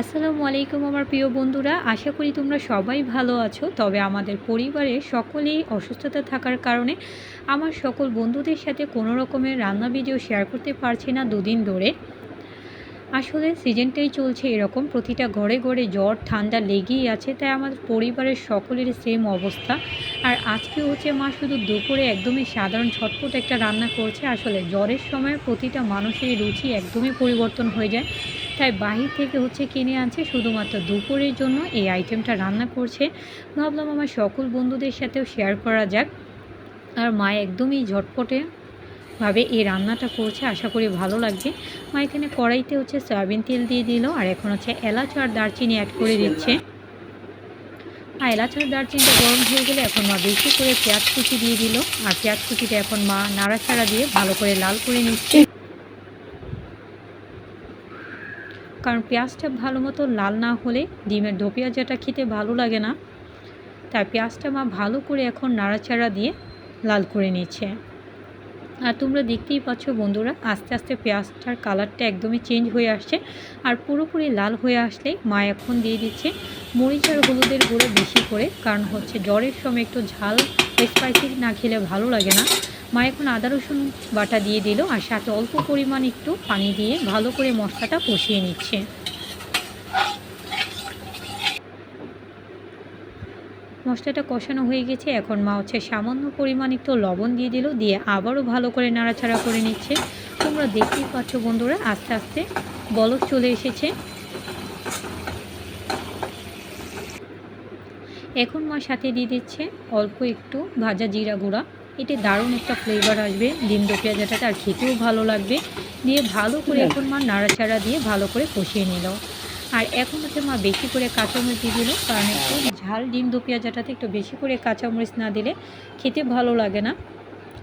আসসালামু আলাইকুম আমার প্রিয় বন্ধুরা, আশা করি তোমরা সবাই ভালো আছো। তবে আমাদের পরিবারে সকলেই অসুস্থতা থাকার কারণে আমার সকল বন্ধুদের সাথে কোনো রকমের রান্না ভিডিও শেয়ার করতে পারছি না দুদিন ধরে। আসলে সিজনটাই চলছে এরকম, প্রতিটা ঘরে ঘরে জ্বর, ঠান্ডা লেগেই আছে, তাই আমাদের পরিবারের সকলের সেম অবস্থা। আর আজকে হচ্ছে মা শুধু দুপুরে একদমই সাধারণ ছটপট একটা রান্না করছে, আসলে জ্বরের সময় প্রতিটা মানুষের রুচি একদমই পরিবর্তন হয়ে যায়। তাই বাহির থেকে হচ্ছে কিনে আনছে শুধুমাত্র দুপুরের জন্য এই আইটেমটা রান্না করছে। ভাবলাম আমার সকল বন্ধুদের সাথেও শেয়ার করা যাক। আর মা একদমই ঝটপটে ভাবে এই রান্নাটা করছে, আশা করি ভালো লাগবে। মা এখানে কড়াইতে হচ্ছে সয়াবিন তেল দিয়ে দিল, আর এখন হচ্ছে এলাচ আর দারচিনি অ্যাড করে দিচ্ছে। আর এলাচ আর দারচিনিটা গরম হয়ে গেলে এখন মা বেশি করে পেঁয়াজ কুচি দিয়ে দিল। আর পেঁয়াজ কুচিটা এখন মা নাড়াচাড়া দিয়ে ভালো করে লাল করে নিচ্ছে। কারণ পেঁয়াজটা ভালো মতো লাল না হলে ডিমের দো পেঁয়াজাটা খেতে ভালো লাগে না, তাই পেঁয়াজটা মা ভালো করে এখন নাড়াচাড়া দিয়ে লাল করে নিচ্ছে। আর তোমরা দেখতেই পাচ্ছ বন্ধুরা, আস্তে আস্তে পেঁয়াজটার কালারটা একদমই চেঞ্জ হয়ে আসছে আর পুরোপুরি লাল হয়ে আসলে মা এখন দিয়ে দিচ্ছে মরিচ আর হলুদের গুঁড়ো বেশি করে, কারণ হচ্ছে জ্বরের সময় একটু ঝাল স্পাইসি না খেলে ভালো লাগে না। মা এখন আদা রসুন বাটা দিয়ে দিল আর সাথে অল্প পরিমাণ একটু পানি দিয়ে ভালো করে মশলাটা কষিয়ে নিচ্ছে। মশলাটা কষানো হয়ে গেছে, এখন মা হচ্ছে সামান্য পরিমাণ একটু লবণ দিয়ে দিল, দিয়ে আবারও ভালো করে নাড়াচাড়া করে নিচ্ছে। তোমরা দেখতেই পাচ্ছ বন্ধুরা, আস্তে আস্তে বলক চলে এসেছে। এখন মা সাথে দিয়ে দিচ্ছে অল্প একটু ভাজা জিরা গুঁড়া। এতে দারুণ একটা ফ্লেভার আসবে। ডিম দো পেঁয়াজাটাতে আর খেতেও ভালো লাগবে। দিয়ে ভালো করে এখন মা নাড়াচাড়া দিয়ে ভালো করে কষিয়ে নিল আর এখন হচ্ছে মা বেশি করে কাঁচামরিচ দিয়ে দিল কারণ একটু ঝাল ডিম দো পেঁয়াজাটাতে একটু বেশি করে কাঁচামরিচ না দিলে খেতে ভালো লাগে না।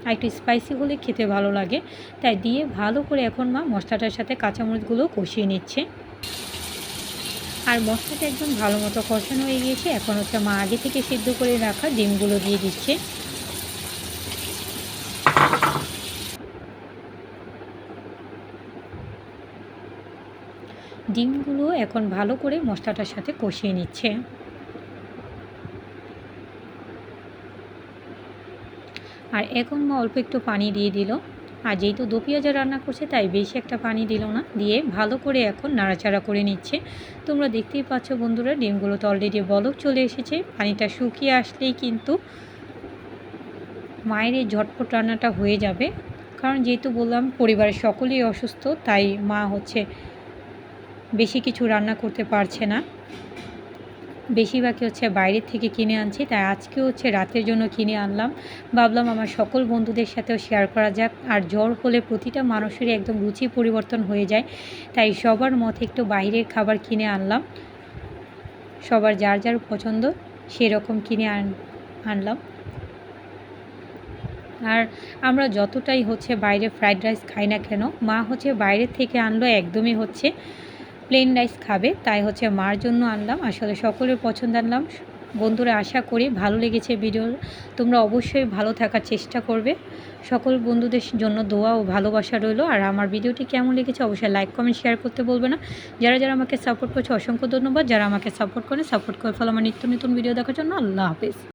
আর একটু স্পাইসি হলে খেতে ভালো লাগে। তাই দিয়ে ভালো করে এখন মা মশলাটার সাথে কাঁচামরিচগুলো কষিয়ে নিচ্ছে। আর মশলাটা একদম ভালো মতো কষানো হয়ে গিয়েছে। এখন হচ্ছে মা আগে থেকে সিদ্ধ করে রাখা ডিমগুলো দিয়ে দিচ্ছে। ডিমগুলো এখন ভালো করে মশলাটার সাথে কষিয়ে নিচ্ছে। আর এখন মা অল্প একটু পানি দিয়ে দিল। আর যেহেতু দো পেঁয়াজা রান্না করছে, তাই বেশি একটা পানি দিল না। দিয়ে ভালো করে এখন নাড়াচাড়া করে নিচ্ছে। তোমরা দেখতেই পাচ্ছ বন্ধুরা, ডিমগুলো তো অলরেডি বলক চলে এসেছে। পানিটা শুকিয়ে আসলেই কিন্তু মায়ের এই ঝটপট রান্নাটা হয়ে যাবে। কারণ যেহেতু বললাম, পরিবারের সকলেই অসুস্থ, তাই মা হচ্ছে বেশি কিছু রান্না করতে পারছে না। বেশিরভাগই হচ্ছে বাইরের থেকে কিনে আনছি, তাই আজকে হচ্ছে রাতের জন্য কিনে আনলাম। ভাবলাম আমার সকল বন্ধুদের সাথেও শেয়ার করা যাক। আর জ্বর হলে প্রতিটা মানুষেরই একদম রুচি পরিবর্তন হয়ে যায়, তাই সবার মতে একটু বাইরের খাবার কিনে আনলাম। সবার যার যার পছন্দ সেরকম কিনে আন, আনলাম। আর আমরা যতটাই হচ্ছে বাইরে ফ্রাইড রাইস খাই না কেন, মা হচ্ছে বাইরের থেকে আনলো, একদমই হচ্ছে প্লেন রাইস খাবে, তাই হচ্ছে মার জন্য আনলাম। আসলে সকলের পছন্দ আনলাম। বন্ধুরা, আশা করি ভালো লেগেছে ভিডিও। তোমরা অবশ্যই ভালো থাকার চেষ্টা করবে। সকল বন্ধুদের জন্য দোয়া ও ভালোবাসা রইল। আর আমার ভিডিওটি কেমন লেগেছে অবশ্যই লাইক কমেন্ট শেয়ার করতে বলবে না। যারা যারা আমাকে সাপোর্ট করছে, অসংখ্য ধন্যবাদ। যারা আমাকে সাপোর্ট করে সাপোর্ট করে ফেলো আমার নিত্য নতুন ভিডিও দেখার জন্য। আল্লাহ হাফেজ।